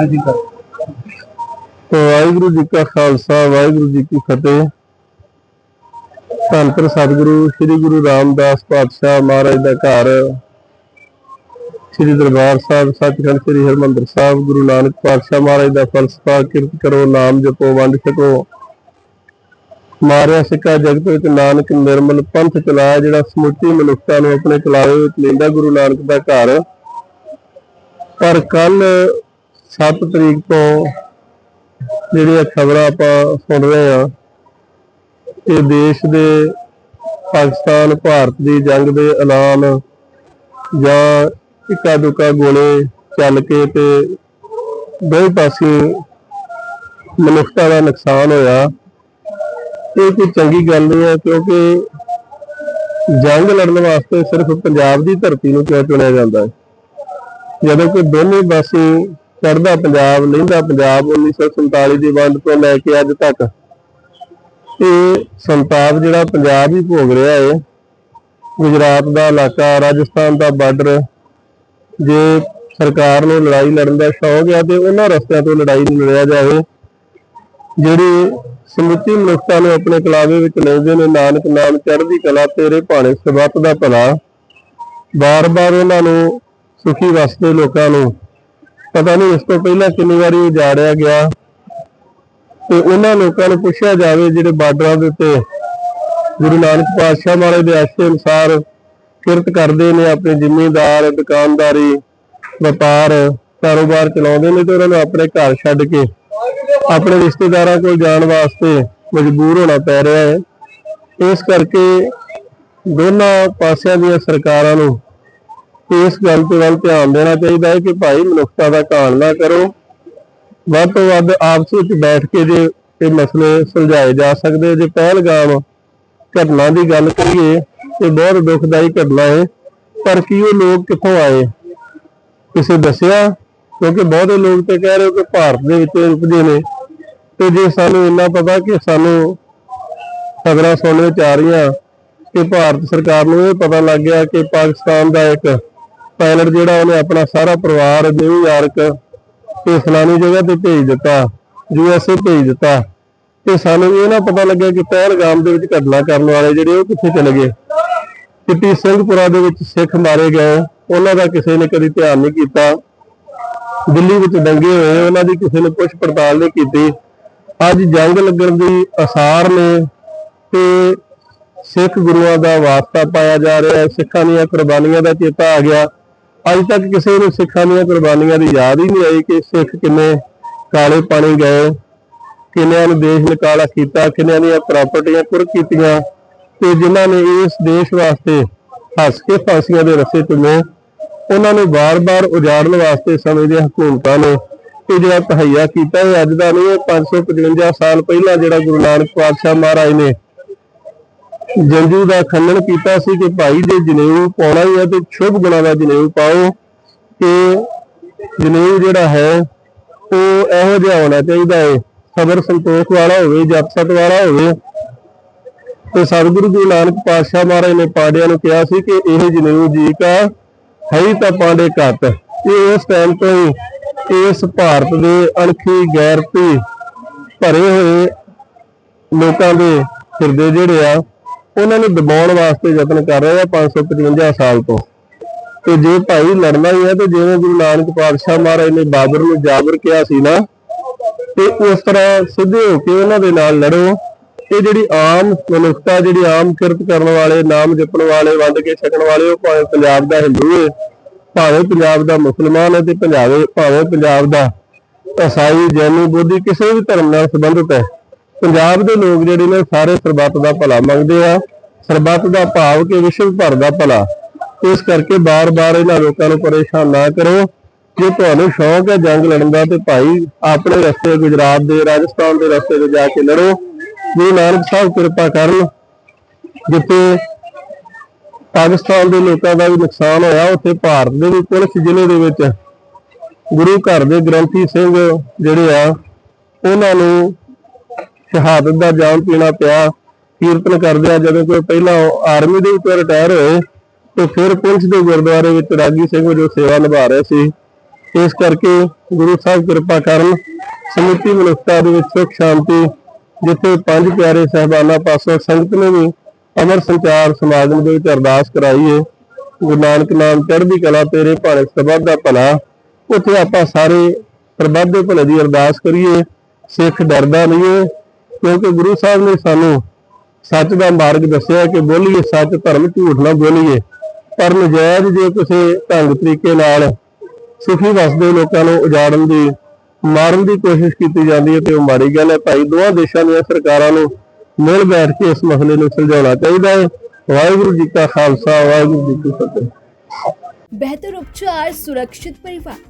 ਹਾਂਜੀ ਸਰ। ਤੇ ਵਾਹਿਗੁਰੂ ਜੀ ਕਾ ਖਾਲਸਾ, ਵਾਹਿਗੁਰੂ ਜੀ ਕੀ ਫਤਿਹ। ਧੰਨ ਧੰਨ ਸਤਿਗੁਰੂ, ਸ੍ਰੀ ਗੁਰੂ ਰਾਮਦਾਸ ਪਾਤਸ਼ਾਹ ਮਹਾਰਾਜ ਦਾ ਘਰ। ਸ੍ਰੀ ਦਰਬਾਰ ਸਾਹਿਬ, ਸੱਚਖੰਡ ਸ੍ਰੀ ਹਰਿਮੰਦਰ ਸਾਹਿਬ, ਗੁਰੂ ਨਾਨਕ ਪਾਤਸ਼ਾਹ ਮਹਾਰਾਜ ਦਾ ਫਲਸਫਾ ਕਿਰਤ ਕਰੋ, ਨਾਮ ਜਪੋ, ਵੰਡ ਛਕੋ। ਮਾਰਿਆ ਸਿੱਕਾ ਜਗਤ ਵਿੱਚ ਨਾਨਕ ਨਿਰਮਲ ਪੰਥ ਚਲਾਇਆ ਜਿਹੜਾ ਸਮੁੱਚੀ ਮਨੁੱਖਤਾ ਨੂੰ ਆਪਣੇ ਚਲਾਵੇ ਵਿੱਚ ਲੈਂਦਾ ਗੁਰੂ ਨਾਨਕ ਦਾ ਘਰ। ਪਰ ਕੱਲ 7 ਤਰੀਕ ਤੋਂ ਜਿਹੜੀਆਂ ਖਬਰਾਂ ਆਪਾਂ ਸੁਣ ਰਹੇ ਆ ਇਹ ਦੇਸ਼ ਦੇ ਪਾਕਿਸਤਾਨ, ਭਾਰਤ ਦੀ ਜੰਗ ਦੇ ਐਲਾਨ ਜਾਂ ਇੱਕਾ ਦੁੱਕਾ ਗੋਲੇ ਚੱਲ ਕੇ ਤੇ ਦੋਵੇਂ ਪਾਸੇ ਮਨੁੱਖਤਾ ਦਾ ਨੁਕਸਾਨ ਹੋਇਆ, ਇਹ ਕੋਈ ਚੰਗੀ ਗੱਲ ਨਹੀਂ ਹੈ ਕਿਉਂਕਿ ਜੰਗ ਲੜਨ ਵਾਸਤੇ ਸਿਰਫ ਪੰਜਾਬ ਦੀ ਧਰਤੀ ਨੂੰ ਕਿਉਂ ਚੁਣਿਆ ਜਾਂਦਾ ਹੈ? ਜਦੋਂ ਕਿ ਦੋਨੇ ਪਾਸੇ ਚੜਦਾ ਪੰਜਾਬ, ਲਹਿੰਦਾ ਪੰਜਾਬ 1947 ਦੀ ਵੰਡ ਤੋਂ ਲੈ ਕੇ ਅੱਜ ਤੱਕ। ਇਹ ਸੰਤਾਪ ਜਿਹੜਾ ਪੰਜਾਬ ਹੀ ਭੋਗ ਰਿਹਾ ਹੈ ਗੁਜਰਾਤ ਦਾ ਇਲਾਕਾ, ਰਾਜਸਥਾਨ ਦਾ ਬਾਰਡਰ, ਜੇ ਸਰਕਾਰ ਨੂੰ ਲੜਾਈ ਲੜਨ ਦਾ ਸ਼ੌਕ ਹੈ ਤੇ ਉਹਨਾਂ ਰਸਤਿਆਂ ਤੋਂ ਲੜਾਈ ਨੂੰ ਲੜਿਆ ਜਾਵੇ। ਜਿਹੜੀ ਸਮੁੱਚੀ ਮਨੁੱਖਤਾ ਨੂੰ ਆਪਣੇ ਕਲਾਵੇ ਵਿੱਚ ਲੈਂਦੇ ਨੇ, ਨਾਨਕ ਨਾਮ ਚੜ੍ਹਦੀ ਕਲਾ, ਤੇਰੇ ਭਾਣੇ ਸਬਤ ਦਾ ਭਲਾ। ਬਾਰ-ਬਾਰ ਉਹਨਾਂ ਨੂੰ ਸੁਖੀ ਵਸਦੇ ਲੋਕਾਂ ਨੂੰ ਪਤਾ ਨਹੀਂ ਇਸ ਤੋਂ ਪਹਿਲਾਂ ਕਿੰਨੀ ਵਾਰੀ ਉਜਾੜਿਆ ਗਿਆ। ਤੇ ਉਹਨਾਂ ਲੋਕਾਂ ਨੂੰ ਪੁੱਛਿਆ ਜਾਵੇ ਜਿਹੜੇ ਬਾਰਡਰਾਂ ਦੇ ਉੱਤੇ ਗੁਰੂ ਨਾਨਕ ਪਾਤਸ਼ਾਹ ਮਹਾਰਾਜ ਦੇ ਆਸ਼ੇ ਅਨੁਸਾਰ ਕਿਰਤ ਕਰਦੇ ਨੇ, ਆਪਣੇ ਜ਼ਿਮੀਂਦਾਰ, ਦੁਕਾਨਦਾਰੀ, ਵਪਾਰ, ਕਾਰੋਬਾਰ ਚਲਾਉਂਦੇ ਨੇ ਤੇ ਉਹਨਾਂ ਨੂੰ ਆਪਣੇ ਘਰ ਛੱਡ ਕੇ ਆਪਣੇ ਰਿਸ਼ਤੇਦਾਰਾਂ ਕੋਲ ਜਾਣ ਵਾਸਤੇ ਮਜਬੂਰ ਹੋਣਾ ਪੈ ਰਿਹਾ ਹੈ। ਇਸ ਕਰਕੇ ਦੋਨਾਂ ਪਾਸਿਆਂ ਦੀਆਂ ਸਰਕਾਰਾਂ ਨੂੰ ਇਸ ਗੱਲ ਤੇ ਵੱਲ ਧਿਆਨ ਦੇਣਾ ਚਾਹੀਦਾ ਹੈ ਕਿ ਭਾਈ ਮਨੁੱਖਤਾ ਦਾ ਘਾਣ ਨਾ ਕਰੋ। ਵੱਧ ਤੋਂ ਵੱਧ ਆਪਸ ਵਿੱਚ ਬੈਠ ਕੇ ਜੇ ਇਹ ਮਸਲੇ ਸੁਲਝਾਏ ਜਾ ਸਕਦੇ ਜੇ ਪਹਿਲਗਾਮ ਘਟਨਾ ਦੀ ਗੱਲ ਕਰੀਏ ਤੇ ਬਹੁਤ ਦੁਖਦਾਈ ਘਟਨਾ ਹੈ। ਪਰ ਕੀ ਉਹ ਲੋਕ ਕਿੱਥੋਂ ਆਏ? ਕਿਸੇ ਦੱਸਿਆ, ਕਿਉਂਕਿ ਬਹੁਤੇ ਲੋਕ ਤੇ ਕਹਿ ਰਹੇ ਕਿ ਭਾਰਤ ਦੇ ਵਿੱਚ ਰੁਕਦੇ ਨੇ। ਤੇ ਜੇ ਸਾਨੂੰ ਇੰਨਾ ਪਤਾ ਕਿ ਸਾਨੂੰ ਖਬਰਾਂ ਸੁਣਨ ਵਿੱਚ ਆ ਰਹੀਆਂ ਕਿ ਭਾਰਤ ਸਰਕਾਰ ਨੂੰ ਇਹ ਪਤਾ ਲੱਗ ਗਿਆ ਕਿ ਪਾਕਿਸਤਾਨ ਦਾ ਇੱਕ ਪਾਇਲਟ ਜਿਹੜਾ ਉਹਨੇ ਆਪਣਾ ਸਾਰਾ ਪਰਿਵਾਰ ਨਿਊਯਾਰਕ ਤੇ ਫਲਾਣੀ ਜਗ੍ਹਾ ਤੇ ਭੇਜ ਦਿੱਤਾ ਯੂਐਸਏ ਭੇਜ ਦਿੱਤਾ। ਤੇ ਸਾਨੂੰ ਇਹ ਨਾ ਪਤਾ ਲੱਗਿਆ ਕਿ ਪਹਿਲਗਾਮ ਦੇ ਵਿੱਚ ਘਟਨਾ ਕਰਨ ਵਾਲੇ ਜਿਹੜੇ ਉਹ ਕਿੱਥੇ ਚਲੇ ਗਏ। ਕਿਤੇ ਸਿੰਘਪੁਰਾ ਦੇ ਵਿੱਚ ਸਿੱਖ ਮਾਰੇ ਗਏ, ਉਹਨਾਂ ਦਾ ਕਿਸੇ ਨੇ ਕਦੀ ਧਿਆਨ ਨਹੀਂ ਕੀਤਾ। ਦਿੱਲੀ ਵਿੱਚ ਦੰਗੇ ਹੋਏ, ਉਹਨਾਂ ਦੀ ਕਿਸੇ ਨੇ ਪੁੱਛ ਪੜਤਾਲ ਨਹੀਂ ਕੀਤੀ। ਅੱਜ ਜੰਗ ਲੱਗਣ ਦੀ ਅਸਾਰ ਨੇ ਤੇ ਸਿੱਖ ਗੁਰੂਆਂ ਦਾ ਵਾਸਤਾ ਪਾਇਆ ਜਾ ਰਿਹਾ ਹੈ, ਸਿੱਖਾਂ ਦੀਆਂ ਕੁਰਬਾਨੀਆਂ ਦਾ ਚੇਤਾ ਆ ਗਿਆ। ਅੱਜ ਤੱਕ ਕਿਸੇ ਨੂੰ ਸਿੱਖਾਂ ਦੀਆਂ ਕੁਰਬਾਨੀਆਂ ਦੀ ਯਾਦ ਹੀ ਨਹੀਂ ਆਈ ਕਿ ਸਿੱਖ ਕਿੰਨੇ ਕਾਲੇ ਪਾਣੀ ਗਏ, ਕਿੰਨਿਆਂ ਨੂੰ ਦੇਸ਼ ਨਿਕਾਲਾ ਕੀਤਾ, ਕਿੰਨਿਆਂ ਦੀਆਂ ਪ੍ਰਾਪਰਟੀਆਂ ਕੁਰ ਕੀਤੀਆਂ ਤੇ ਜਿਨ੍ਹਾਂ ਨੇ ਇਸ ਦੇਸ਼ ਵਾਸਤੇ ਹੱਸ ਕੇ ਫਾਂਸੀਆਂ ਦੇ ਰਸੇ ਚੁੰਮੇ, ਉਹਨਾਂ ਨੂੰ ਬਾਰ-ਬਾਰ ਉਜਾੜਨ ਵਾਸਤੇ ਸਮੇਂ ਦੀਆਂ ਹਕੂਮਤਾਂ ਨੇ ਇਹ ਜਿਹੜਾ ਤਹਈਆ ਕੀਤਾ ਇਹ ਅੱਜ ਦਾ ਨਹੀਂ, ਇਹ 555 ਸਾਲ ਪਹਿਲਾਂ ਜਿਹੜਾ ਗੁਰੂ ਨਾਨਕ ਪਾਤਸ਼ਾਹ ਮਹਾਰਾਜ ਨੇ ਜੰਜੂ ਦਾ ਖੰਡਨ ਕੀਤਾ ਸੀ ਕਿ ਭਾਈ ਜੇ ਜਨੇਊ ਪਾਉਣਾ ਹੀ ਹੈ ਤੇ ਸ਼ੁਭ ਗੁਣਾ ਦਾ ਜਨੇਊ ਪਾਓ ਕਿ ਜਨੇਊ ਜਿਹੜਾ ਹੈ ਉਹ ਇਹੋ ਜਿਹਾ ਹੋਣਾ ਚਾਹੀਦਾ ਹੈ ਸਬਰ ਸੰਤੋਖ ਵਾਲਾ ਹੋਵੇ, ਜਪ ਵਾਲਾ ਹੋਵੇ। ਤੇ ਸਤਿਗੁਰੂ ਗੁਰੂ ਨਾਨਕ ਪਾਤਸ਼ਾਹ ਮਹਾਰਾਜ ਨੇ ਪਾਂਡਿਆਂ ਨੂੰ ਕਿਹਾ ਸੀ ਕਿ ਇਹ ਜਨੇਊ ਜੀ ਕਾ ਹੈ ਤਾਂ ਪਾਂਡੇ ਘੱਟ। ਇਹ ਉਸ ਟਾਈਮ ਤੋਂ ਹੀ ਇਸ ਭਾਰਤ ਦੇ ਅਣਖੀ ਗੈਰਤੀ ਭਰੇ ਹੋਏ ਲੋਕਾਂ ਦੇ ਹਿਰਦੇ ਜਿਹੜੇ ਆ ਉਹਨਾਂ ਨੂੰ ਦਬਾਉਣ ਵਾਸਤੇ ਯਤਨ ਕਰ ਰਹੇ ਆ 555 ਸਾਲ ਤੋਂ। ਤੇ ਜੇ ਭਾਈ ਲੜਨਾ ਹੀ ਹੈ ਤੇ ਜਿਵੇਂ ਗੁਰੂ ਨਾਨਕ ਪਾਤਸ਼ਾਹ ਮਹਾਰਾਜ ਨੇ ਬਾਬਰ ਨੂੰ ਜਾਬਰ ਕਿਹਾ ਸੀ ਨਾ, ਤੇ ਉਸ ਤਰ੍ਹਾਂ ਸਿੱਧੇ ਹੋ ਕੇ ਉਹਨਾਂ ਦੇ ਨਾਲ ਲੜੋ। ਇਹ ਜਿਹੜੀ ਆਮ ਮਨੁੱਖਤਾ, ਜਿਹੜੀ ਆਮ ਕਿਰਤ ਕਰਨ ਵਾਲੇ, ਨਾਮ ਜਪਣ ਵਾਲੇ, ਵੰਡ ਕੇ ਛਕਣ ਵਾਲੇ, ਉਹ ਭਾਵੇਂ ਪੰਜਾਬ ਦਾ ਹਿੰਦੂ ਹੈ ਭਾਵੇਂ ਪੰਜਾਬ ਦਾ ਮੁਸਲਮਾਨ ਹੈ ਤੇ ਪੰਜਾਬੇ ਭਾਵੇਂ ਪੰਜਾਬ ਦਾ ਈਸਾਈ ਜੈਨੀ, ਬੋਧੀ, ਕਿਸੇ ਵੀ ਧਰਮ ਨਾਲ ਸੰਬੰਧਿਤ ਹੈ। ਪੰਜਾਬ ਦੇ ਲੋਕ ਜਿਹੜੇ ਨੇ ਸਾਰੇ ਸਰਬੱਤ ਦਾ ਭਲਾ ਮੰਗਦੇ ਆ, ਸਰਬੱਤ ਦਾ ਭਾਵ ਕਿ ਵਿਸ਼ਵ ਭਰ ਦਾ ਭਲਾ। ਇਸ ਕਰਕੇ ਬਾਰ-ਬਾਰ ਇਹਨਾਂ ਲੋਕਾਂ ਨੂੰ ਪਰੇਸ਼ਾਨ ਨਾ ਕਰੋ। ਜੇ ਤੁਹਾਨੂੰ ਸ਼ੌਂਕ ਹੈ ਜੰਗ ਲੜਨ ਦਾ ਤੇ ਭਾਈ ਆਪਣੇ ਰਸਤੇ ਗੁਜਰਾਤ ਦੇ, ਰਾਜਸਥਾਨ ਦੇ ਰਸਤੇ ਤੇ ਜਾ ਕੇ ਲੜੋ। ਗੁਰੂ ਨਾਨਕ ਸਾਹਿਬ ਕਿਰਪਾ ਕਰਨ, ਜਿੱਥੇ ਪਾਕਿਸਤਾਨ ਦੇ ਲੋਕਾਂ ਦਾ ਵੀ ਨੁਕਸਾਨ ਹੋਇਆ, ਉੱਥੇ ਭਾਰਤ ਦੇ ਵੀ ਪੁਲਿਸ ਜ਼ਿਲ੍ਹੇ ਦੇ ਵਿੱਚ ਗੁਰੂ ਘਰ ਦੇ ਗ੍ਰੰਥੀ ਸਿੰਘ ਜਿਹੜੇ ਆ, ਉਹਨਾਂ ਨੂੰ ਸ਼ਹਾਦਤ ਦਾ ਜਾਮ ਪੀਣਾ ਪਿਆ, ਕੀਰਤਨ ਕਰਦਿਆਂ ਜਦੋਂ ਕੋਈ ਪਹਿਲਾਂ ਆਰਮੀ ਦੇ ਵਿੱਚੋਂ ਰਿਟਾਇਰ ਹੋਏ, ਤੇ ਫਿਰ ਪੁਲਿਸ ਦੇ ਗੁਰਦੁਆਰੇ ਵਿੱਚ ਰਾਗੀ ਸਿੰਘ ਜੋ ਸੇਵਾ ਨਿਭਾ ਰਹੇ ਸੀ। ਇਸ ਕਰਕੇ ਗੁਰੂ ਸਾਹਿਬ ਕਿਰਪਾ ਕਰਨ ਸਮਿਤੀ ਮਨੁੱਖਤਾ ਦੇ ਵਿੱਚ ਸੁਖ, ਸ਼ਾਂਤੀ, ਜਿੱਥੇ ਪੰਜ ਪਿਆਰੇ ਸਹਿਬਾਨਾਂ ਪਾਸੋਂ ਸੰਗਤ ਨੇ ਵੀ ਅਮਰ ਸੰਚਾਰ ਸਮਾਗਮ ਦੇ ਵਿੱਚ ਅਰਦਾਸ ਕਰਾਈ ਹੈ ਗੁਰੂ ਨਾਨਕ ਨਾਮ ਚੜ੍ਹਦੀ ਕਲਾ ਤੇਰੇ ਭਾਣੇ ਸਬਦ ਦਾ ਭਲਾ, ਉੱਥੇ ਆਪਾਂ ਸਾਰੇ ਪ੍ਰਬੱਧ ਦੇ ਭਲੇ ਦੀ ਅਰਦਾਸ ਕਰੀਏ, ਸਿੱਖ ਡਰਦਾ ਨਹੀਂ ਹੈ ਕਿਉਂਕਿ ਗੁਰੂ ਸਾਹਿਬ ਨੇ ਸਾਨੂੰ ਸੱਚ ਦਾ ਮਾਰਗ ਦੱਸਿਆ ਕਿ ਬੋਲੀਏ ਸੱਚ, ਧਰਮ ਝੂਠ ਨਾ ਬੋਲੀਏ। ਪਰ ਨਜਾਇਜ਼ ਜੇ ਕਿਸੇ ਢੰਗ ਤਰੀਕੇ ਨਾਲ ਸੁਖੀ ਵਸਦੇ ਲੋਕਾਂ ਨੂੰ ਉਜਾੜਨ ਦੀ, ਮਾਰਨ ਦੀ ਕੋਸ਼ਿਸ਼ ਕੀਤੀ ਜਾਂਦੀ ਹੈ ਤੇ ਉਹ ਮਾੜੀ ਗੱਲ ਹੈ। ਭਾਈ, ਦੋਹਾਂ ਦੇਸ਼ਾਂ ਦੀਆਂ ਸਰਕਾਰਾਂ ਨੂੰ ਮਿਲ ਬੈਠ ਕੇ ਇਸ ਮਸਲੇ ਨੂੰ ਸੁਲਝਾਉਣਾ ਚਾਹੀਦਾ ਹੈ। ਵਾਹਿਗੁਰੂ ਜੀ ਕਾ ਖਾਲਸਾ, ਵਾਹਿਗੁਰੂ ਜੀ ਕੀ ਫਤਿਹ। ਬਿਹਤਰ ਉਪਚਾਰ, ਸੁਰੱਖਿਅਤ ਪਰਿਵਾਰ।